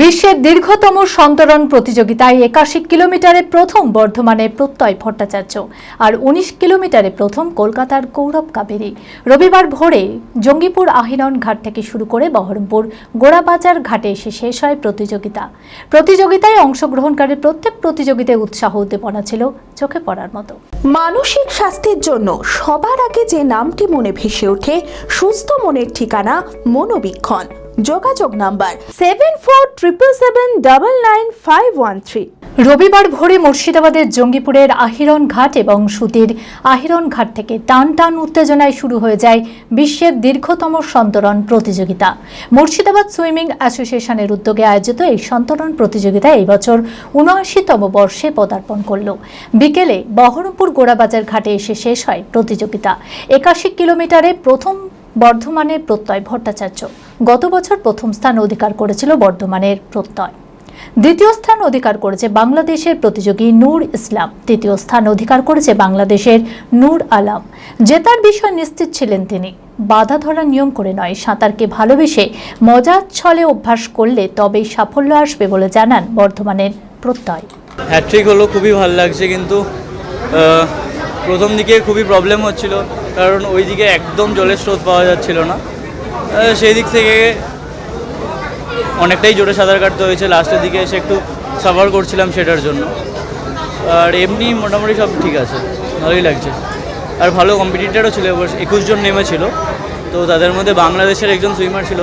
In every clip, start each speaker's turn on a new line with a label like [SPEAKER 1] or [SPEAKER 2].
[SPEAKER 1] বিশ্বের দীর্ঘতম সন্তরণ প্রতিযোগিতায় একাশি কিলোমিটারে প্রথম বর্ধমানের প্রত্যয় ভট্টাচার্য আর উনিশ কিলোমিটারে প্রথম কলকাতার গৌরব কাবেরী। রবিবার ভোরে জঙ্গিপুর আহিরন ঘাট থেকে শুরু করে বহরমপুর গোড়াবাজার ঘাটে এসে শেষ হয় প্রতিযোগিতা। প্রতিযোগিতায় অংশগ্রহণকারী প্রত্যেক প্রতিযোগিতায় উৎসাহ উদ্দীপনা ছিল চোখে পড়ার মতো।
[SPEAKER 2] মানসিক স্বাস্থ্যের জন্য সবার আগে যে নামটি মনে ভেসে ওঠে, সুস্থ মনের ঠিকানা মনোবীক্ষণ। যোগাযোগ number seven four triple seven double nine five one three
[SPEAKER 1] রবিবার ভোরে মুর্শিদাবাদের জঙ্গিপুরের আহিরন ঘাট এবং সুতির আহিরন ঘাট থেকে টান টান উত্তেজনায় শুরু হয়ে যায় বিশ্বের দীর্ঘতম সন্তরণ প্রতিযোগিতা। মুর্শিদাবাদ সুইমিং অ্যাসোসিয়েশনের উদ্যোগে আয়োজিত এই সন্তরণ প্রতিযোগিতা এই বছর উনআশিতম বর্ষে পদার্পণ করল। বিকেলে বহরমপুর গোড়াবাজার ঘাটে এসে শেষ হয় প্রতিযোগিতা। একাশি কিলোমিটারে প্রথম বর্ধমানের প্রত্যয় ভট্টাচার্য। গত বছর প্রথম স্থান অধিকার করেছিল বর্ধমানের প্রত্যয়। দ্বিতীয় স্থান অধিকার করেছে বাংলাদেশের প্রতিযোগী নূর ইসলাম। তৃতীয় স্থান অধিকার করেছে বাংলাদেশের নূর আলম। জেতার বিষয় নিশ্চিত ছিলেন তিনি। বাধা ধরা নিয়ম করে নয়, সাঁতারকে ভালোবেসে মজার ছলে অভ্যাস করলে তবেই সাফল্য আসবে বলে জানান বর্ধমানের প্রত্যয়।
[SPEAKER 3] হ্যাট্রিক হলো, খুবই ভালো লাগছে কিন্তু প্রথম দিকে খুবই প্রবলেম হচ্ছিল, কারণ ওই দিকে একদম জলের স্রোত পাওয়া যাচ্ছিল না। সেই দিক থেকে অনেকটাই জোরে সাঁতার কাটতে হয়েছে। লাস্টের দিকে এসে একটু সাফার করছিলাম সেটার জন্য। আর এমনি মোটামুটি সব ঠিক আছে, ভালোই লাগছে। আর ভালো কম্পিটিটারও ছিল, এবার একুশ জন নেমেছিল তো তাদের মধ্যে বাংলাদেশের একজন সুইমার ছিল।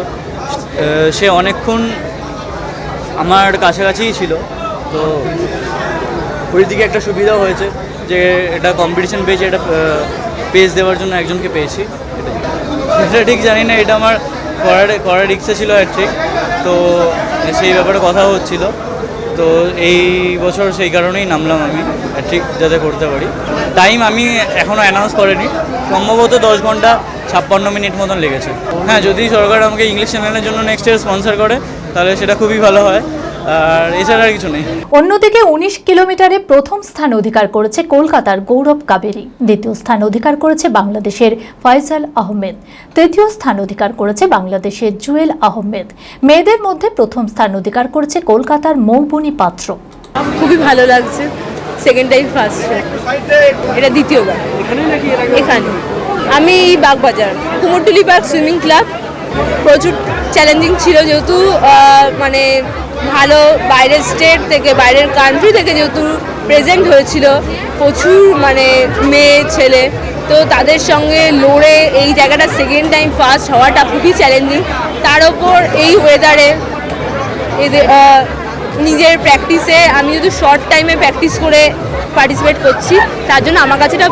[SPEAKER 3] সে অনেকক্ষণ আমার কাছাকাছিই ছিল। তো ওই দিকে একটা সুবিধাও হয়েছে যে এটা কম্পিটিশন পেয়েছে, এটা পেজ দেওয়ার জন্য একজনকে পেয়েছি। এটাই। এটা ঠিক জানি না, এটা আমার করার করার ইচ্ছে ছিল ঠিক তো সেই ব্যাপারে কথা হচ্ছিল। তো এই বছর সেই কারণেই নামলাম আমি ঠিক যাতে করতে পারি। টাইম আমি এখনও অ্যানাউন্স করিনি। সম্ভবত দশ ঘণ্টা ছাপ্পান্ন মিনিট মতন লেগেছে। হ্যাঁ যদি সরকার আমাকে ইংলিশ চ্যানেলের জন্য নেক্সট ইয়ার স্পন্সর করে, তাহলে সেটা খুবই ভালো হয়। আর এছাড়া আর কিছু নেই।
[SPEAKER 1] অন্যদিকে উনিশ কিলোমিটারে প্রথম স্থান অধিকার করেছে কলকাতার গৌরব কাবেরী দ্বিতীয় স্থান অধিকার করেছে বাংলাদেশের ফয়সাল আহমেদ তৃতীয় স্থান অধিকার করেছে বাংলাদেশের জুয়েল আহমেদ। মেয়েদের মধ্যে প্রথম স্থান অধিকার করেছে কলকাতার মৌবনী পাত্র।
[SPEAKER 4] খুবই ভালো লাগছে। সেকেন্ড টাইম ফার্স্ট এটা দ্বিতীয়বার। এখানে। আমি Bagbazar. Kumartuli park swimming club. প্রচুর চ্যালেঞ্জিং ছিল যেহেতু মানে ভালো বাইরের স্টেট থেকে, বাইরের কান্ট্রি থেকে যেহেতু প্রেজেন্ট হয়েছিল, প্রচুর মানে মেয়ে, ছেলে, তো তাদের সঙ্গে লড়ে এই জায়গাটা সেকেন্ড টাইম ফার্স্ট হওয়াটা খুবই চ্যালেঞ্জিং তার ওপর এই ওয়েদারে এদের নিজের প্র্যাকটিসে আমি যদি শর্ট টাইমে প্র্যাকটিস করে পার্টিসিপেট করছি, তার জন্য আমার কাছে এটা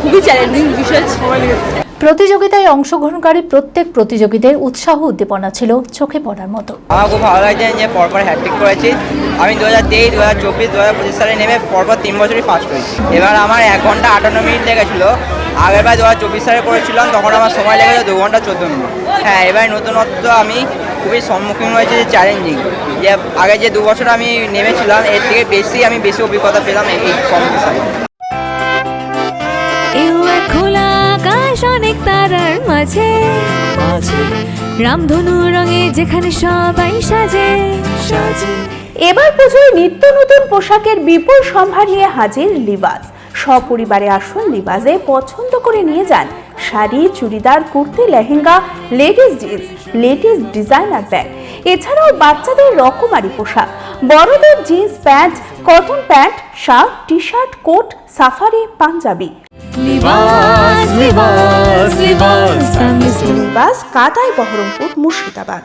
[SPEAKER 4] খুবই চ্যালেঞ্জিং বিষয়।
[SPEAKER 1] প্রতিযোগিতায় অংশগ্রহণকারী প্রত্যেক প্রতিযোগীদের উৎসাহ উদ্দীপনা ছিল চোখে পড়ার মতো।
[SPEAKER 5] আমার খুব ভালো লাগছে যে পরপর হ্যাট্রিক করেছি। আমি দু হাজার তেইশ দু হাজার চব্বিশ দু হাজার পঁচিশ সালে নেমে পরপর তিন বছরই ফার্স্ট হয়েছি। এবার আমার এক ঘণ্টা আটান্ন মিনিট লেগেছিলো। আগেরবার দু হাজার চব্বিশ সালে করেছিলাম তখন আমার সময় লেগেছে দু ঘণ্টা চোদ্দ মিনিট। হ্যাঁ এবার নতুনত্ব আমি খুবই সম্মুখীন হয়েছে যে চ্যালেঞ্জিং যে আগে যে দু বছর আমি নেমেছিলাম এর থেকে বেশি আমি বেশি অভিজ্ঞতা পেলাম এই কম্পিটিশানে
[SPEAKER 6] খোলা তারার মাঝে। রামধনু রঙে যেখানে সবাই সাজে। সাজে।
[SPEAKER 2] এবার পুজোয় নিত্য নতুন পোশাকের বিপুল সম্ভার নিয়ে হাজির লিবাস। সপরিবারে আসুন লিবাসে পছন্দ করে নিয়ে যান sari churidar kurti lehenga ladies jeans ladies designer bag. এছাড়াও বাচ্চাদের রকমারি পোশাক। বড়দের jeans pant cotton pant shirt T shirt coat safari panjabi.
[SPEAKER 6] Libas Libas Libas
[SPEAKER 2] Libas কাটাই বহরমপুর মুর্শিদাবাদ।